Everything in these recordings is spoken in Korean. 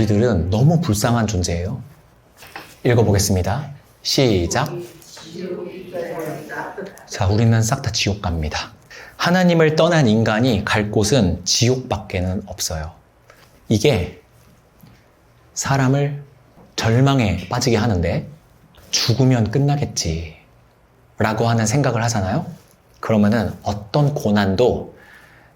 우리들은 너무 불쌍한 존재예요. 읽어보겠습니다. 시작. 자, 우리는 싹 다 지옥 갑니다. 하나님을 떠난 인간이 갈 곳은 지옥밖에는 없어요. 이게 사람을 절망에 빠지게 하는데 죽으면 끝나겠지. 라고 하는 생각을 하잖아요. 그러면은 어떤 고난도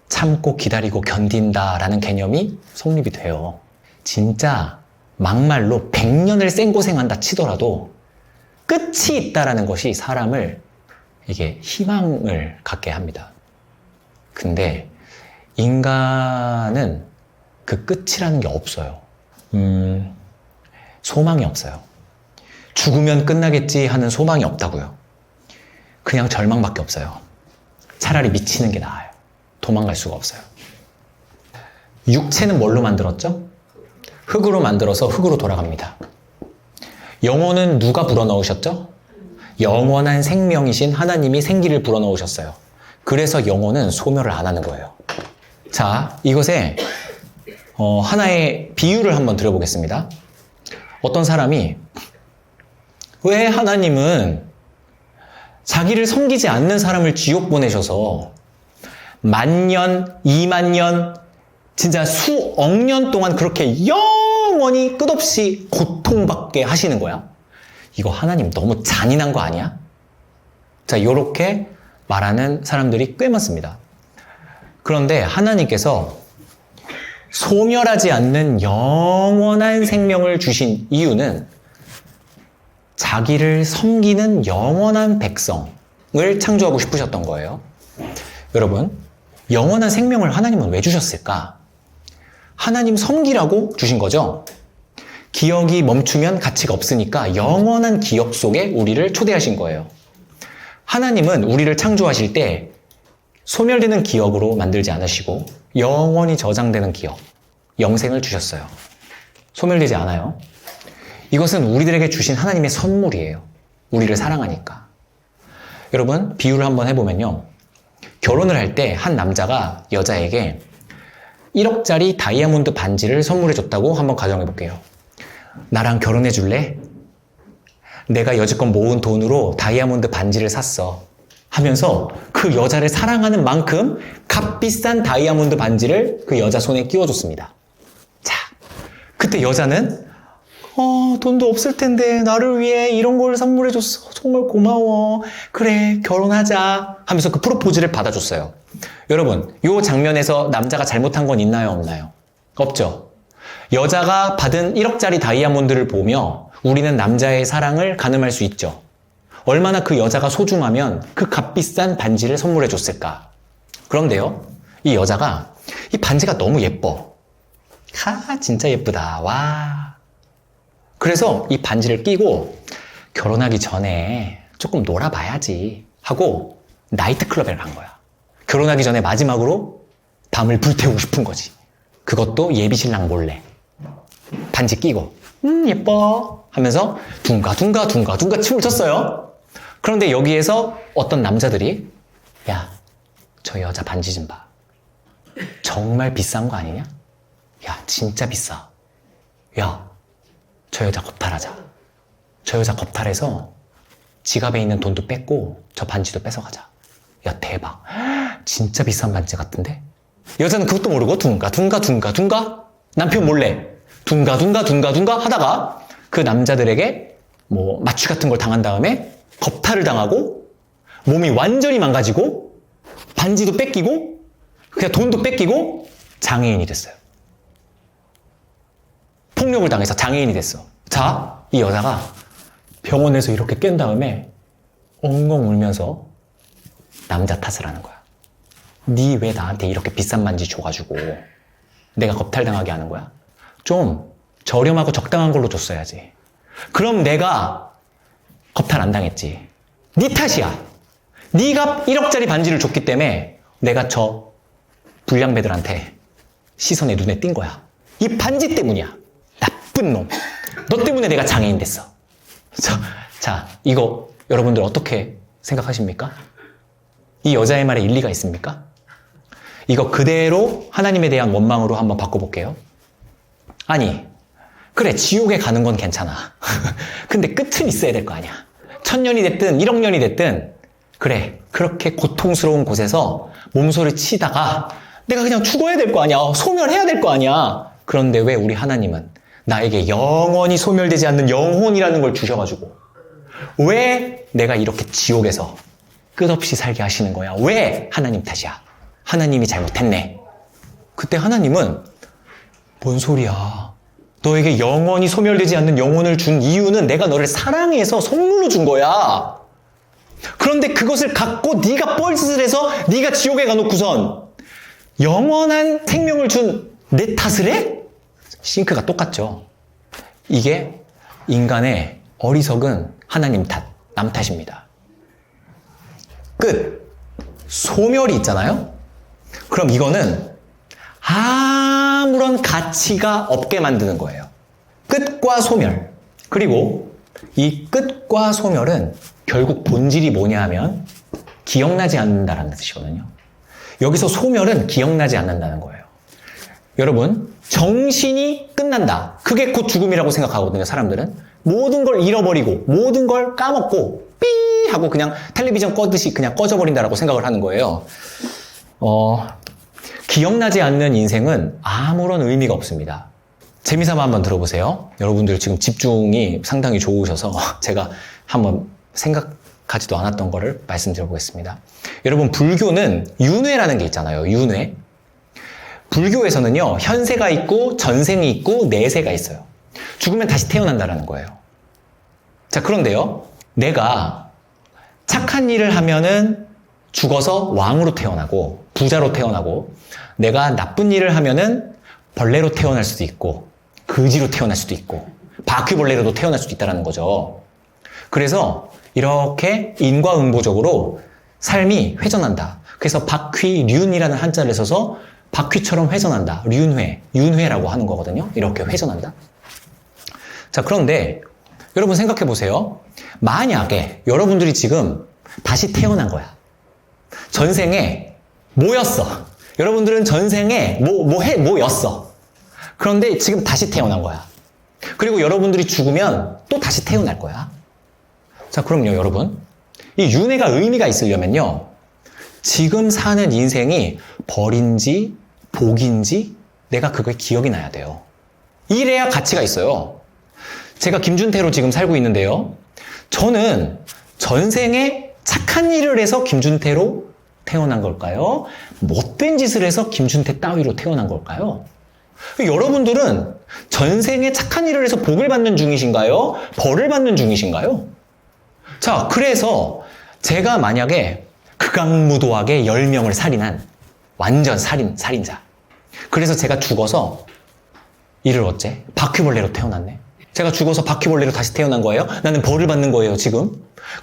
참고 기다리고 견딘다라는 개념이 성립이 돼요. 진짜 막말로 100년을 생고생한다 치더라도 끝이 있다라는 것이 사람을 이게 희망을 갖게 합니다. 근데 인간은 그 끝이라는 게 없어요. 음, 소망이 없어요. 죽으면 끝나겠지 하는 소망이 없다고요. 그냥 절망밖에 없어요. 차라리 미치는 게 나아요. 도망갈 수가 없어요. 육체는 뭘로 만들었죠? 흙으로 만들어서 흙으로 돌아갑니다. 영혼은 누가 불어넣으셨죠? 영원한 생명이신 하나님이 생기를 불어넣으셨어요. 그래서 영혼은 소멸을 안 하는 거예요. 자, 이것에 어, 하나의 비유를 한번 드려보겠습니다. 어떤 사람이 왜 하나님은 자기를 섬기지 않는 사람을 지옥 보내셔서 만년, 이만년, 진짜 수억 년 동안 그렇게 영원히 끝없이 고통받게 하시는 거야? 이거 하나님 너무 잔인한 거 아니야? 자, 요렇게 말하는 사람들이 꽤 많습니다. 그런데 하나님께서 소멸하지 않는 영원한 생명을 주신 이유는 자기를 섬기는 영원한 백성을 창조하고 싶으셨던 거예요. 여러분, 영원한 생명을 하나님은 왜 주셨을까? 하나님 섬기라고 주신 거죠. 기억이 멈추면 가치가 없으니까 영원한 기억 속에 우리를 초대하신 거예요. 하나님은 우리를 창조하실 때 소멸되는 기억으로 만들지 않으시고 영원히 저장되는 기억, 영생을 주셨어요. 소멸되지 않아요. 이것은 우리들에게 주신 하나님의 선물이에요. 우리를 사랑하니까. 여러분, 비유를 한번 해보면요. 결혼을 할 때 한 남자가 여자에게 1억짜리 다이아몬드 반지를 선물해 줬다고 한번 가정해 볼게요. 나랑 결혼해 줄래? 내가 여지껏 모은 돈으로 다이아몬드 반지를 샀어. 하면서 그 여자를 사랑하는 만큼 값비싼 다이아몬드 반지를 그 여자 손에 끼워줬습니다. 자, 그때 여자는 어, 돈도 없을 텐데 나를 위해 이런 걸 선물해줬어. 정말 고마워. 그래, 결혼하자. 하면서 그 프로포즈를 받아줬어요. 여러분, 이 장면에서 남자가 잘못한 건 있나요, 없나요? 없죠. 여자가 받은 1억짜리 다이아몬드를 보며 우리는 남자의 사랑을 가늠할 수 있죠. 얼마나 그 여자가 소중하면 그 값비싼 반지를 선물해 줬을까. 그런데요, 이 여자가 이 반지가 너무 예뻐. 하, 진짜 예쁘다. 와. 그래서 이 반지를 끼고 결혼하기 전에 조금 놀아봐야지 하고 나이트클럽에 간 거야. 결혼하기 전에 마지막으로 밤을 불태우고 싶은 거지. 그것도 예비 신랑 몰래. 반지 끼고, 음, 예뻐. 하면서 둥가, 둥가, 둥가, 둥가 춤을 췄어요. 그런데 여기에서 어떤 남자들이, 야, 저 여자 반지 좀 봐. 정말 비싼 거 아니냐? 야, 진짜 비싸. 야, 저 여자 겁탈하자. 저 여자 겁탈해서 지갑에 있는 돈도 뺏고 저 반지도 뺏어가자. 야, 대박. 진짜 비싼 반지 같은데? 여자는 그것도 모르고 둥가, 둥가, 둥가, 둥가? 남편 몰래 둥가, 둥가, 둥가, 둥가 하다가 그 남자들에게 뭐 마취 같은 걸 당한 다음에 겁탈을 당하고 몸이 완전히 망가지고 반지도 뺏기고 그냥 돈도 뺏기고 장애인이 됐어요. 폭력을 당해서 장애인이 됐어. 자, 이 여자가 병원에서 이렇게 깬 다음에 엉엉 울면서 남자 탓을 하는 거야. 니 왜 나한테 이렇게 비싼 반지 줘가지고 내가 겁탈당하게 하는 거야? 좀 저렴하고 적당한 걸로 줬어야지. 그럼 내가 겁탈 안 당했지. 니 탓이야. 네가 1억짜리 반지를 줬기 때문에 내가 저 불량배들한테 시선에 눈에 띈 거야. 이 반지 때문이야. 나쁜 놈. 너 때문에 내가 장애인 됐어. 자, 자, 이거 여러분들 어떻게 생각하십니까? 이 여자의 말에 일리가 있습니까? 이거 그대로 하나님에 대한 원망으로 한번 바꿔볼게요. 아니, 그래, 지옥에 가는 건 괜찮아. 근데 끝은 있어야 될 거 아니야. 천년이 됐든 1억 년이 됐든 그래, 그렇게 고통스러운 곳에서 몸소리 치다가 내가 그냥 죽어야 될 거 아니야. 소멸해야 될 거 아니야. 그런데 왜 우리 하나님은 나에게 영원히 소멸되지 않는 영혼이라는 걸 주셔가지고 왜 내가 이렇게 지옥에서 끝없이 살게 하시는 거야? 왜 하나님 탓이야? 하나님이 잘못했네. 그때 하나님은 뭔 소리야? 너에게 영원히 소멸되지 않는 영혼을 준 이유는 내가 너를 사랑해서 선물로 준 거야. 그런데 그것을 갖고 네가 뻘짓을 해서 네가 지옥에 가놓고선 영원한 생명을 준 내 탓을 해? 싱크가 똑같죠. 이게 인간의 어리석은 하나님 탓, 남 탓입니다. 끝. 소멸이 있잖아요? 그럼 이거는 아무런 가치가 없게 만드는 거예요. 끝과 소멸. 그리고 이 끝과 소멸은 결국 본질이 뭐냐 하면 기억나지 않는다라는 뜻이거든요. 여기서 소멸은 기억나지 않는다는 거예요. 여러분, 정신이 끝난다. 그게 곧 죽음이라고 생각하거든요, 사람들은. 모든 걸 잃어버리고, 모든 걸 까먹고, 삐! 하고 그냥 텔레비전 꺼듯이 그냥 꺼져버린다라고 생각을 하는 거예요. 어, 기억나지 않는 인생은 아무런 의미가 없습니다. 재미삼아 한번 들어보세요. 여러분들 지금 집중이 상당히 좋으셔서 제가 한번 생각하지도 않았던 거를 말씀드려보겠습니다. 여러분, 불교는 윤회라는 게 있잖아요. 윤회. 불교에서는요, 현세가 있고, 전생이 있고, 내세가 있어요. 죽으면 다시 태어난다라는 거예요. 자, 그런데요, 내가 착한 일을 하면은 죽어서 왕으로 태어나고, 부자로 태어나고, 내가 나쁜 일을 하면은 벌레로 태어날 수도 있고, 거지로 태어날 수도 있고, 바퀴벌레로도 태어날 수도 있다는 거죠. 그래서 이렇게 인과응보적으로 삶이 회전한다. 그래서 바퀴륜이라는 한자를 써서 바퀴처럼 회전한다. 륜회, 윤회라고 하는 거거든요. 이렇게 회전한다. 자, 그런데 여러분 생각해 보세요. 만약에 여러분들이 지금 다시 태어난 거야. 전생에 뭐였어? 여러분들은 전생에 뭐, 뭐 해, 뭐였어? 그런데 지금 다시 태어난 거야. 그리고 여러분들이 죽으면 또 다시 태어날 거야. 자, 그럼요, 여러분. 이 윤회가 의미가 있으려면요. 지금 사는 인생이 벌인지 복인지 내가 그걸 기억이 나야 돼요. 이래야 가치가 있어요. 제가 김준태로 지금 살고 있는데요. 저는 전생에 착한 일을 해서 김준태로 태어난 걸까요? 못된 짓을 해서 김준태 따위로 태어난 걸까요? 여러분들은 전생에 착한 일을 해서 복을 받는 중이신가요? 벌을 받는 중이신가요? 자, 그래서 제가 만약에 극악무도하게 10명을 살인한 완전 살인, 살인자. 그래서 제가 죽어서 이를 어째? 바퀴벌레로 태어났네. 제가 죽어서 바퀴벌레로 다시 태어난 거예요? 나는 벌을 받는 거예요, 지금.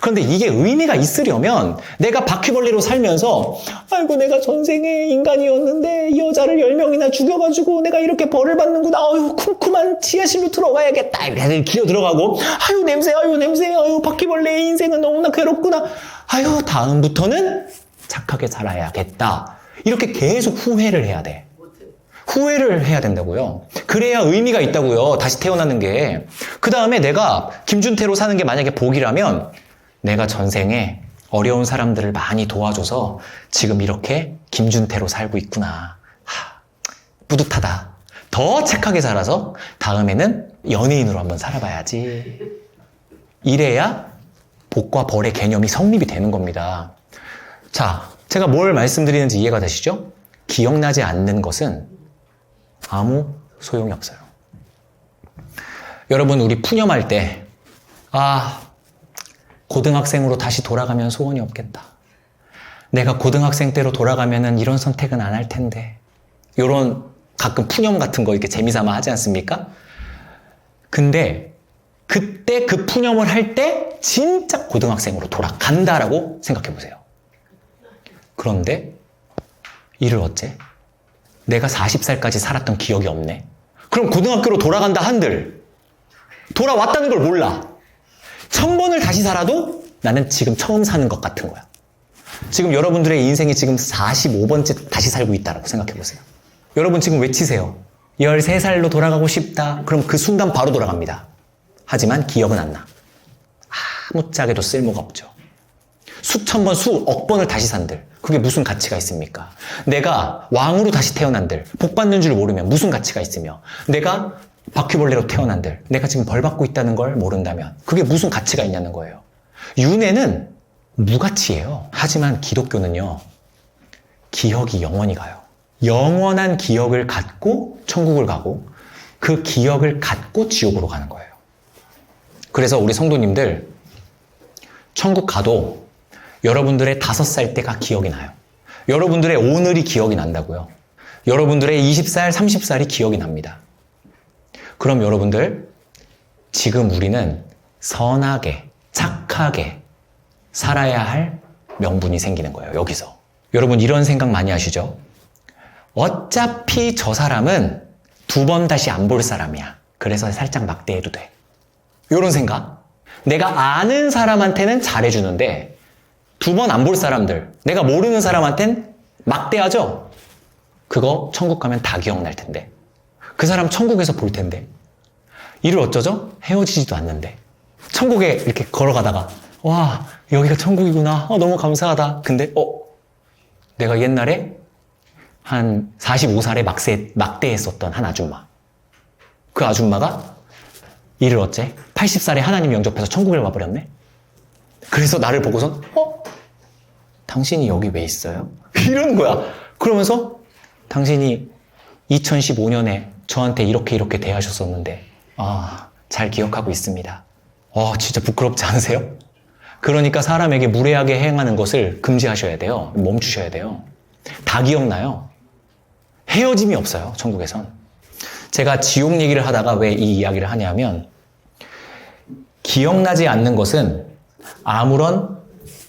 그런데 이게 의미가 있으려면 내가 바퀴벌레로 살면서 아이고 내가 전생에 인간이었는데 이 여자를 10명이나 죽여가지고 내가 이렇게 벌을 받는구나. 아유 쿰쿰한 지하실로 들어가야겠다. 이렇게 기어 들어가고 아유 냄새 아유 냄새 아유 바퀴벌레의 인생은 너무나 괴롭구나. 아유 다음부터는 착하게 살아야겠다. 이렇게 계속 후회를 해야 돼 후회를 해야 된다고요. 그래야 의미가 있다고요. 다시 태어나는 게. 그 다음에 내가 김준태로 사는 게 만약에 복이라면 내가 전생에 어려운 사람들을 많이 도와줘서 지금 이렇게 김준태로 살고 있구나. 하, 뿌듯하다. 더 착하게 살아서 다음에는 연예인으로 한번 살아봐야지. 이래야 복과 벌의 개념이 성립이 되는 겁니다. 자, 제가 뭘 말씀드리는지 이해가 되시죠? 기억나지 않는 것은 아무 소용이 없어요. 여러분, 우리 푸념할 때, 아, 고등학생으로 다시 돌아가면 소원이 없겠다. 내가 고등학생 때로 돌아가면은 이런 선택은 안 할 텐데. 요런 가끔 푸념 같은 거 이렇게 재미삼아 하지 않습니까? 근데 그때 그 푸념을 할 때 진짜 고등학생으로 돌아간다라고 생각해 보세요. 그런데 이를 어째? 내가 40살까지 살았던 기억이 없네. 그럼 고등학교로 돌아간다 한들 돌아왔다는 걸 몰라. 천 번을 다시 살아도 나는 지금 처음 사는 것 같은 거야. 지금 여러분들의 인생이 지금 45번째 다시 살고 있다라고 생각해 보세요. 여러분 지금 외치세요. 13살로 돌아가고 싶다. 그럼 그 순간 바로 돌아갑니다. 하지만 기억은 안 나. 아무짝에도 쓸모가 없죠. 수천 번, 수억 번을 다시 산들. 그게 무슨 가치가 있습니까? 내가 왕으로 다시 태어난들. 복 받는 줄 모르면 무슨 가치가 있으며. 내가 바퀴벌레로 태어난들. 내가 지금 벌 받고 있다는 걸 모른다면. 그게 무슨 가치가 있냐는 거예요. 윤회는 무가치예요. 하지만 기독교는요. 기억이 영원히 가요. 영원한 기억을 갖고 천국을 가고 그 기억을 갖고 지옥으로 가는 거예요. 그래서 우리 성도님들 천국 가도 여러분들의 다섯 살 때가 기억이 나요. 여러분들의 오늘이 기억이 난다고요. 여러분들의 20살, 30살이 기억이 납니다. 그럼 여러분들 지금 우리는 선하게, 착하게 살아야 할 명분이 생기는 거예요. 여기서. 여러분 이런 생각 많이 하시죠? 어차피 저 사람은 두 번 다시 안 볼 사람이야. 그래서 살짝 막대해도 돼. 이런 생각. 내가 아는 사람한테는 잘해주는데 두 번 안 볼 사람들, 내가 모르는 사람한텐 막대하죠? 그거 천국 가면 다 기억날 텐데. 그 사람 천국에서 볼 텐데. 이를 어쩌죠? 헤어지지도 않는데. 천국에 이렇게 걸어가다가 와 여기가 천국이구나. 어, 너무 감사하다. 근데 어 내가 옛날에 한 45살에 막세, 막대했었던 한 아줌마. 그 아줌마가 이를 어째? 80살에 하나님 영접해서 천국에 와버렸네? 그래서 나를 보고선, 어? 당신이 여기 왜 있어요? 이러는 거야. 그러면서 당신이 2015년에 저한테 이렇게 이렇게 대하셨었는데, 아, 잘 기억하고 있습니다. 아, 진짜 부끄럽지 않으세요? 그러니까 사람에게 무례하게 행하는 것을 금지하셔야 돼요. 멈추셔야 돼요. 다 기억나요. 헤어짐이 없어요, 천국에선. 제가 지옥 얘기를 하다가 왜 이 이야기를 하냐면, 기억나지 않는 것은 아무런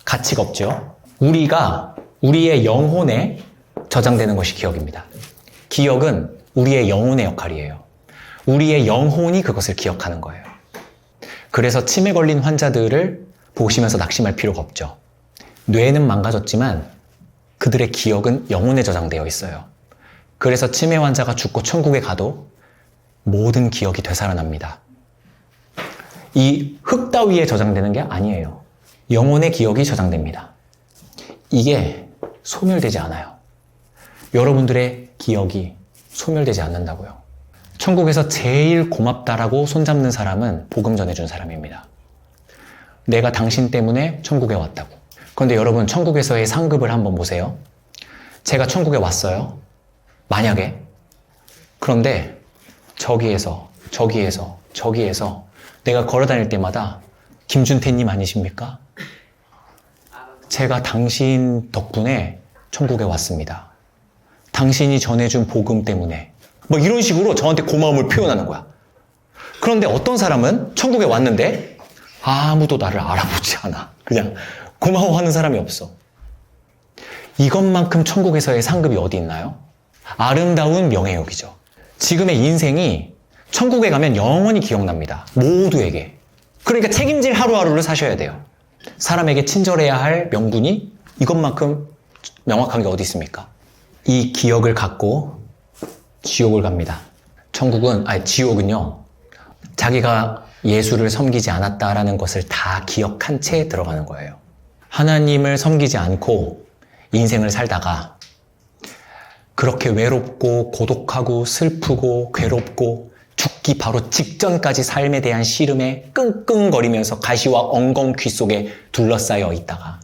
가치가 없죠. 우리가 우리의 영혼에 저장되는 것이 기억입니다. 기억은 우리의 영혼의 역할이에요. 우리의 영혼이 그것을 기억하는 거예요. 그래서 치매 걸린 환자들을 보시면서 낙심할 필요가 없죠. 뇌는 망가졌지만 그들의 기억은 영혼에 저장되어 있어요. 그래서 치매 환자가 죽고 천국에 가도 모든 기억이 되살아납니다. 이 흙 따위에 저장되는 게 아니에요. 영혼의 기억이 저장됩니다. 이게 소멸되지 않아요. 여러분들의 기억이 소멸되지 않는다고요. 천국에서 제일 고맙다라고 손잡는 사람은 복음 전해준 사람입니다. 내가 당신 때문에 천국에 왔다고. 그런데 여러분, 천국에서의 상급을 한번 보세요. 제가 천국에 왔어요. 만약에. 그런데 저기에서, 저기에서, 저기에서 내가 걸어 다닐 때마다 김준태님 아니십니까? 제가 당신 덕분에 천국에 왔습니다. 당신이 전해준 복음 때문에. 뭐 이런 식으로 저한테 고마움을 표현하는 거야. 그런데 어떤 사람은 천국에 왔는데 아무도 나를 알아보지 않아. 그냥 고마워하는 사람이 없어. 이것만큼 천국에서의 상급이 어디 있나요? 아름다운 명예욕이죠. 지금의 인생이 천국에 가면 영원히 기억납니다. 모두에게. 그러니까 책임질 하루하루를 사셔야 돼요. 사람에게 친절해야 할 명분이 이것만큼 명확한 게 어디 있습니까? 이 기억을 갖고 지옥을 갑니다. 천국은, 아니, 지옥은요, 자기가 예수를 섬기지 않았다라는 것을 다 기억한 채 들어가는 거예요. 하나님을 섬기지 않고 인생을 살다가 그렇게 외롭고 고독하고 슬프고 괴롭고 죽기 바로 직전까지 삶에 대한 시름에 끙끙거리면서 가시와 엉겅 귀 속에 둘러싸여 있다가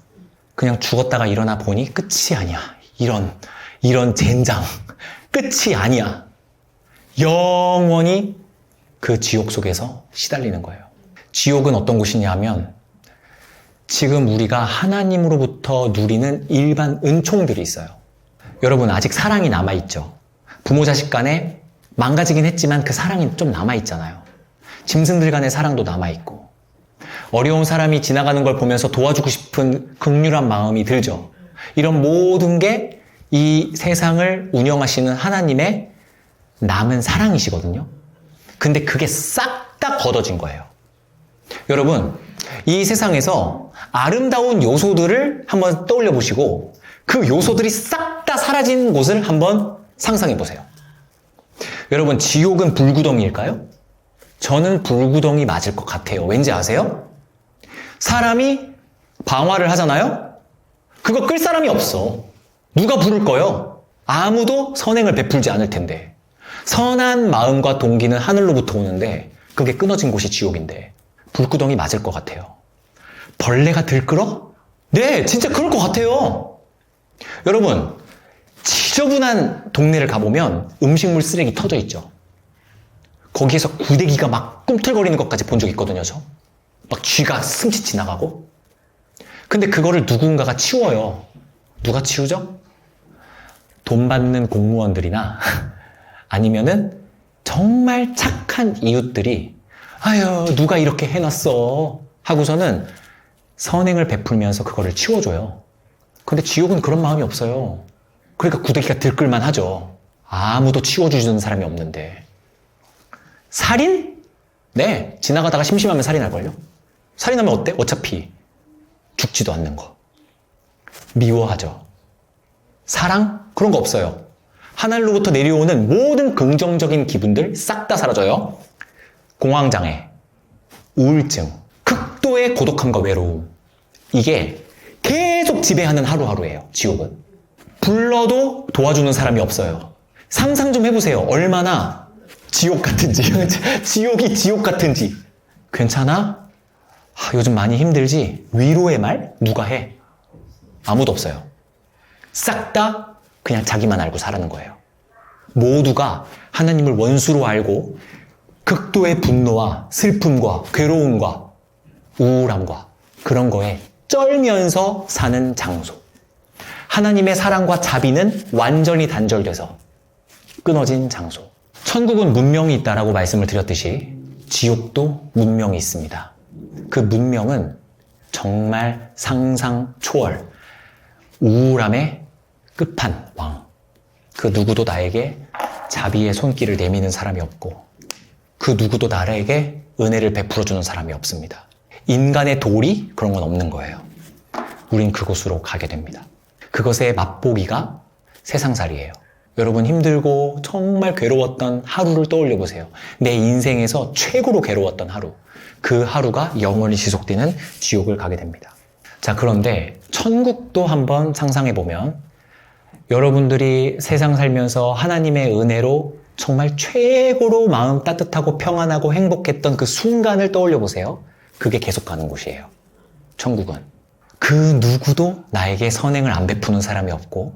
그냥 죽었다가 일어나 보니 끝이 아니야. 이런, 이런 젠장. 끝이 아니야. 영원히 그 지옥 속에서 시달리는 거예요. 지옥은 어떤 곳이냐 하면 지금 우리가 하나님으로부터 누리는 일반 은총들이 있어요. 여러분, 아직 사랑이 남아있죠? 부모 자식 간에 망가지긴 했지만 그 사랑이 좀 남아있잖아요. 짐승들 간의 사랑도 남아있고, 어려운 사람이 지나가는 걸 보면서 도와주고 싶은 극률한 마음이 들죠. 이런 모든 게 이 세상을 운영하시는 하나님의 남은 사랑이시거든요. 근데 그게 싹 다 걷어진 거예요. 여러분, 이 세상에서 아름다운 요소들을 한번 떠올려 보시고 그 요소들이 싹 다 사라진 곳을 한번 상상해 보세요. 여러분, 지옥은 불구덩이일까요? 저는 불구덩이 맞을 것 같아요. 왠지 아세요? 사람이 방화를 하잖아요? 그거 끌 사람이 없어. 누가 부를 거요? 아무도 선행을 베풀지 않을 텐데. 선한 마음과 동기는 하늘로부터 오는데 그게 끊어진 곳이 지옥인데 불구덩이 맞을 것 같아요. 벌레가 들끓어? 네, 진짜 그럴 것 같아요. 여러분, 지저분한 동네를 가보면 음식물 쓰레기 터져 있죠. 거기에서 구데기가 막 꿈틀거리는 것까지 본 적 있거든요, 저. 막 쥐가 승치 지나가고. 근데 그거를 누군가가 치워요. 누가 치우죠? 돈 받는 공무원들이나 아니면은 정말 착한 이웃들이 아유, 누가 이렇게 해놨어. 하고서는 선행을 베풀면서 그거를 치워줘요. 근데 지옥은 그런 마음이 없어요. 그러니까 구데기가 들끓만 하죠. 아무도 치워주는 사람이 없는데. 살인? 네, 지나가다가 심심하면 살인할걸요? 살인하면 어때? 어차피 죽지도 않는 거. 미워하죠. 사랑? 그런 거 없어요. 하늘로부터 내려오는 모든 긍정적인 기분들 싹 다 사라져요. 공황장애, 우울증, 극도의 고독함과 외로움. 이게 계속 지배하는 하루하루예요, 지옥은. 불러도 도와주는 사람이 없어요. 상상 좀 해보세요. 얼마나 지옥 같은지. 지옥이 지옥 같은지. 괜찮아? 아, 요즘 많이 힘들지? 위로의 말? 누가 해? 아무도 없어요. 싹 다 그냥 자기만 알고 살아는 거예요. 모두가 하나님을 원수로 알고 극도의 분노와 슬픔과 괴로움과 우울함과 그런 거에 쩔면서 사는 장소. 하나님의 사랑과 자비는 완전히 단절돼서 끊어진 장소. 천국은 문명이 있다라고 말씀을 드렸듯이 지옥도 문명이 있습니다. 그 문명은 정말 상상 초월, 우울함의 끝판왕. 그 누구도 나에게 자비의 손길을 내미는 사람이 없고, 그 누구도 나에게 은혜를 베풀어주는 사람이 없습니다. 인간의 도리? 그런 건 없는 거예요. 우린 그곳으로 가게 됩니다. 그것의 맛보기가 세상살이에요. 여러분 힘들고 정말 괴로웠던 하루를 떠올려 보세요. 내 인생에서 최고로 괴로웠던 하루. 그 하루가 영원히 지속되는 지옥을 가게 됩니다. 자, 그런데 천국도 한번 상상해 보면 여러분들이 세상 살면서 하나님의 은혜로 정말 최고로 마음 따뜻하고 평안하고 행복했던 그 순간을 떠올려 보세요. 그게 계속 가는 곳이에요. 천국은. 그 누구도 나에게 선행을 안 베푸는 사람이 없고,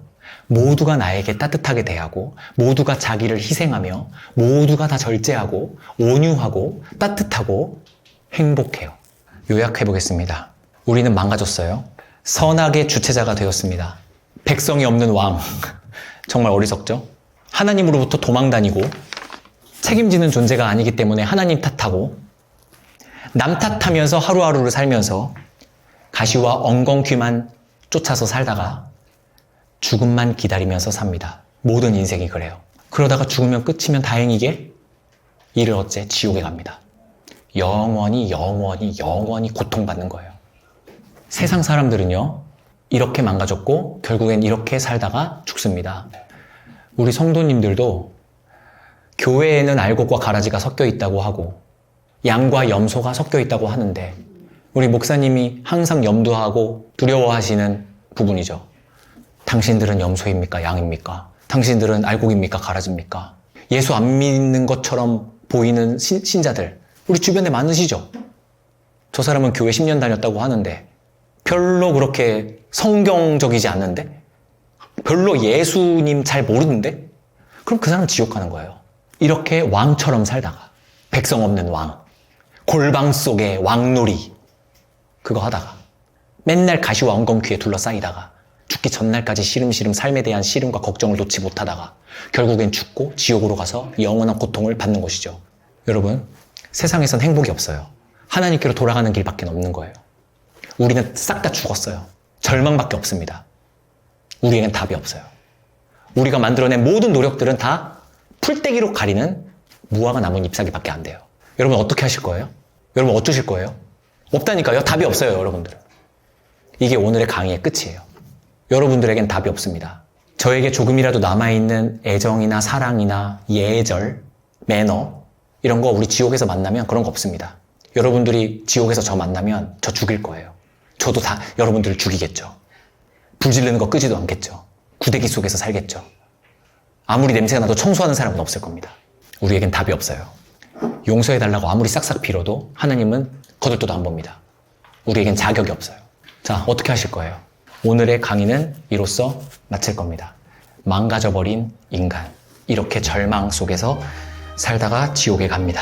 모두가 나에게 따뜻하게 대하고, 모두가 자기를 희생하며, 모두가 다 절제하고, 온유하고, 따뜻하고, 행복해요. 요약해 보겠습니다. 우리는 망가졌어요. 선악의 주체자가 되었습니다. 백성이 없는 왕. 정말 어리석죠? 하나님으로부터 도망 다니고, 책임지는 존재가 아니기 때문에 하나님 탓하고, 남 탓하면서 하루하루를 살면서 가시와 엉겅퀴만 쫓아서 살다가 죽음만 기다리면서 삽니다. 모든 인생이 그래요. 그러다가 죽으면 끝이면 다행이게 이를 어째 지옥에 갑니다. 영원히 영원히 영원히 고통받는 거예요. 세상 사람들은요, 이렇게 망가졌고 결국엔 이렇게 살다가 죽습니다. 우리 성도님들도 교회에는 알곡과 가라지가 섞여 있다고 하고 양과 염소가 섞여 있다고 하는데 우리 목사님이 항상 염두하고 두려워하시는 부분이죠. 당신들은 염소입니까? 양입니까? 당신들은 알곡입니까? 가라지입니까? 예수 안 믿는 것처럼 보이는 신, 신자들 우리 주변에 많으시죠? 저 사람은 교회 10년 다녔다고 하는데 별로 그렇게 성경적이지 않는데 별로 예수님 잘 모르는데 그럼 그 사람 지옥 가는 거예요. 이렇게 왕처럼 살다가 백성 없는 왕 골방 속의 왕놀이 그거 하다가 맨날 가시와 엉겅퀴에 둘러싸이다가 죽기 전날까지 시름시름 삶에 대한 시름과 걱정을 놓지 못하다가 결국엔 죽고 지옥으로 가서 영원한 고통을 받는 것이죠. 여러분, 세상에선 행복이 없어요. 하나님께로 돌아가는 길밖에 없는 거예요. 우리는 싹 다 죽었어요. 절망밖에 없습니다. 우리에겐 답이 없어요. 우리가 만들어낸 모든 노력들은 다 풀떼기로 가리는 무화과 남은 잎사귀밖에 안 돼요. 여러분 어떻게 하실 거예요? 여러분 어쩌실 거예요? 없다니까요. 답이 없어요, 여러분들. 이게 오늘의 강의의 끝이에요. 여러분들에겐 답이 없습니다. 저에게 조금이라도 남아있는 애정이나 사랑이나 예절, 매너, 이런 거 우리 지옥에서 만나면 그런 거 없습니다. 여러분들이 지옥에서 저 만나면 저 죽일 거예요. 저도 다 여러분들을 죽이겠죠. 불 지르는 거 끄지도 않겠죠. 구데기 속에서 살겠죠. 아무리 냄새가 나도 청소하는 사람은 없을 겁니다. 우리에겐 답이 없어요. 용서해달라고 아무리 싹싹 빌어도 하나님은 거들떠도 안 봅니다. 우리에겐 자격이 없어요. 자, 어떻게 하실 거예요? 오늘의 강의는 이로써 마칠 겁니다. 망가져버린 인간. 이렇게 절망 속에서 살다가 지옥에 갑니다.